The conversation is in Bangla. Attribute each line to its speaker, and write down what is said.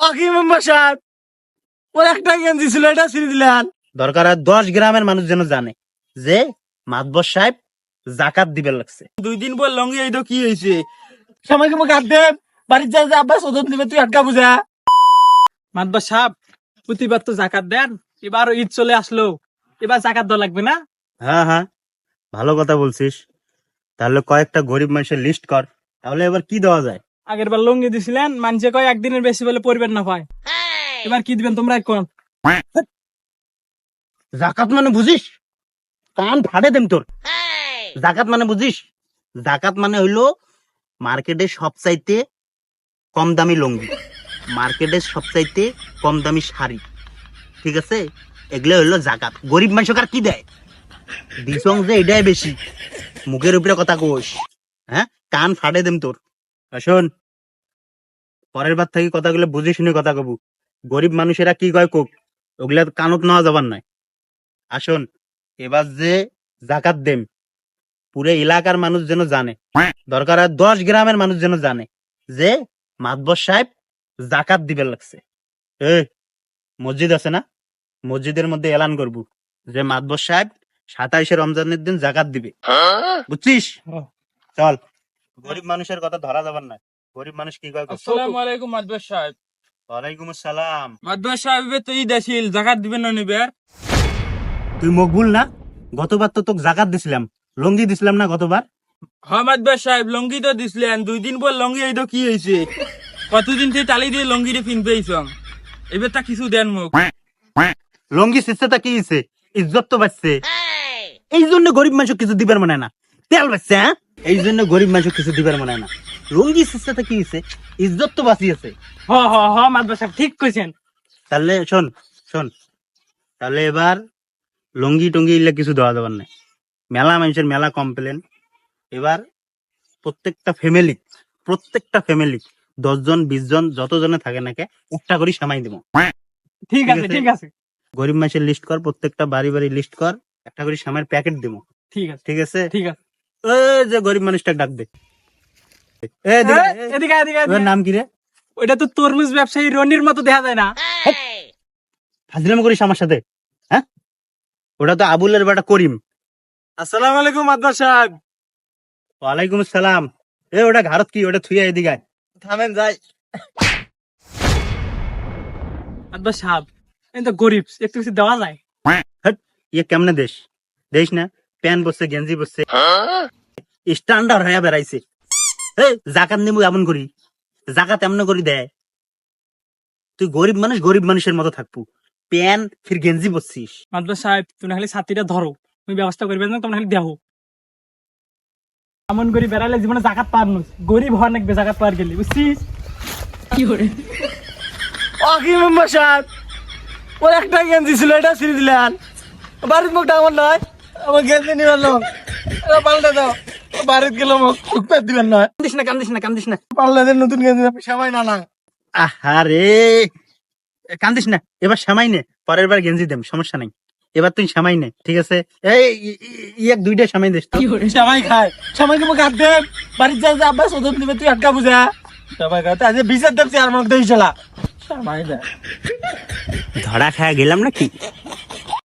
Speaker 1: অকি মেম্বার সাহেব ওর একটা গেঞ্জি ছিল এটা ছিঁড়ে দিলেন।
Speaker 2: দরকার হয় দশ গ্রামের মানুষ যেন জানে যে মাতবর সাহেব জাকাত দিবে লাগছে।
Speaker 1: দুই দিন পর লঙ্গি এই তো কি হয়েছে সময়কে মোক হাত দে বাড়ির যা তুই আটকা বুঝা। মাতবা সাহেব প্রতিবার তো জাকাত দেন। এবার ঈদ চলে আসলো। এবার জাকাত দেওয়া লাগবে না?
Speaker 2: হ্যাঁ হ্যাঁ। ভালো কথা বলছিস। তাহলে কয়েকটা গরিব মানুষের লিস্ট কর। তাহলে এবার কি দেওয়া যায়?
Speaker 1: আগের বার লঙ্গি দিছিলেন মানুষে কয় একদিনের বেশি বলে পরিবার না পায়। এবার কি দিবেন তোমরা কোন
Speaker 2: জাকাত মানে বুঝিস? কান ফাড়ে দেম তোর। জাকাত মানে বুঝিস? জাকাত মানে হইল মার্কেটে সবচাইতে কম দামি লঙ্গি। মার্কেটে সবচাইতে কম দামি শাড়ি। ঠিক আছে? এগুলো হইল জাকাত। গরিব মানুষ আর কি দেয়? দিসং যে এটাই বেশি। মুখের উপরে কথা কোষ হ্যাঁ? কান ফাটে দেম তোর। শোন। পরের বার থেকে কথাগুলো বুঝে শুনে কথা কবু। গরিব মানুষেরা কি কয় কোক ওগুলা কানত নেওয়া যাবার নয়। আসুন এবার যে জাকাত দেম পুরো এলাকার মানুষ যেন জানে দরকার হয় দশ গ্রামের মানুষ যেন জানে যে মাতবর সাহেব জাকাত দিবে লাগছে। এ মসজিদ আছে না? মসজিদের মধ্যে এলান করব যে মাতবর সাহেব সাতাইশে রমজানের দিন জাকাত দিবে। বুঝছিস?
Speaker 1: হ্যাঁ।
Speaker 2: চল। গরিব মানুষের কথা ধরা যাবার না গরিব মানুষ কি কয়
Speaker 1: আসসালামু আলাইকুম মাদবার সাহেব।
Speaker 2: ওয়ালাইকুম আসসালাম।
Speaker 1: মাদবার সাহেব তো ঈদ আসিল জাকাত দিবেন না নিবে?
Speaker 2: তুই মকবুল না? গতবার তো তোকে জাকাত দিছিলাম। লঙ্গি দিছিলাম না গতবার?
Speaker 1: হ্যাঁ মাদবার সাহেব লঙ্গি তো দিছিলেন। দুই দিন পর লঙ্গি এই তো কি হয়েছে কতদিন থেকে তালি দিয়ে লঙ্গি রে ফিন পেয়েছং এবার তা কিছু দেন মুখ।
Speaker 2: লঙ্গি সিস্টেটা কি হয়েছে ইজ্জত তো বাঁচছে। এই জন্য গরিব মানুষ কিছু দিবার মনে না। তেল বাঁচছে হ্যাঁ? এই জন্য গরিব মানুষ কিছু দিবার মনে হয় না। লঙ্গি সিস্টেটা কি হয়েছে ইজ্জত তো বাঁচিয়েছে
Speaker 1: হ হ হ মাদবার সাহেব ঠিক কইছেন।
Speaker 2: তাহলে শোন শোন তাহলে এবার লঙ্গি টঙ্গি ইলে কিছু দেওয়া যাবার নাই। মেলা মানুষের মেলা কমপ্লেন এবার প্রত্যেকটা ফ্যামিলি প্রত্যেকটা ফ্যামিলি দশজন বিশ জন যতজনে থাকে নাকি একটা করে সামাই দিব।
Speaker 1: ঠিক আছে। ঠিক আছে।
Speaker 2: গরিব মানুষের লিস্ট কর প্রত্যেকটা বাড়ি বাড়ি লিস্ট কর একটা করে সামার প্যাকেট দিব।
Speaker 1: ঠিক আছে।
Speaker 2: ঠিক আছে?
Speaker 1: ঠিক আছে।
Speaker 2: ওই যে গরিব মানুষটা ডাক দে। এ দিকে,
Speaker 1: এ,
Speaker 2: এ,
Speaker 1: এদিকে এদিকে
Speaker 2: ওর নাম কি রে?
Speaker 1: ওইটা তো তরমুজ ব্যবসায়ী রনির মতো দেখা যায় না।
Speaker 2: ফাজলাম করিস আমার সাথে হ্যাঁ? ওটা তো আবুলের বেটা করিম।
Speaker 1: আসসালামু আলাইকুম সাহেব।
Speaker 2: ওয়ালাইকুম আসসালাম। এ ওটা ঘারত কি? ওটা থুইয়া এদিকে।
Speaker 1: থামেন যাই। সাহেব এই তো গরিব একটু কিছু দেওয়া যায়
Speaker 2: হট, ইয়ে কেমনে দেশ? দেশ না? প্যান্ট বসছে গেঞ্জি বসছে স্ট্যান্ডার্ড হয়ে বেড়াইছে। জাকাত নেব এমন করি। জাকাত এমন করি দেয় তুই গরিব মানুষ গরিব মানুষের মতো থাকব। প্যান ফির গেঞ্জি বসছিস।
Speaker 1: মাদবার সাহেব তুমি খালি ছাতিটা ধরো। তুমি ব্যবস্থা করবে না তোমরা খালি দেহো। এমন গরিব বেড়ালে জীবনে জাকাত পার নই গরিব হওয়ার নাকবে জাকাত পার গেলি বুঝছিস? কি করে? অকি মেম্বার সাহেব ওর একটা গেঞ্জি ছিল এটা ছিঁড়ে দিলেন। বাড়ির মুখটা আমার নয়। আমার গেঞ্জি পাল্টে দাও। বাড়িতে গেলাম পেট দিবেন নয়
Speaker 2: কান্দিস না কান্দিস না কান্দিস না।
Speaker 1: পাল্লাদের নতুন গেঞ্জি সবাই না না।
Speaker 2: আহারে। কান্দিস না। এবার সামাই নে। পরের বার গেঞ্জি দেম সমস্যা নাই। এবার তুই সামাই নে ঠিক আছে? এই এক দুইটা সামাই দিস তো
Speaker 1: সবাই খায়। সবাইকে মুখ হাত দে বাড়ির যা যা আব্বাস ওদের নিবে তুই আটকা বুঝা সবাই খায়। আজ বিচার দেখছি আর মুখ দেই চলা সবাই দেয়
Speaker 2: ধরা খায়া গেলাম নাকি?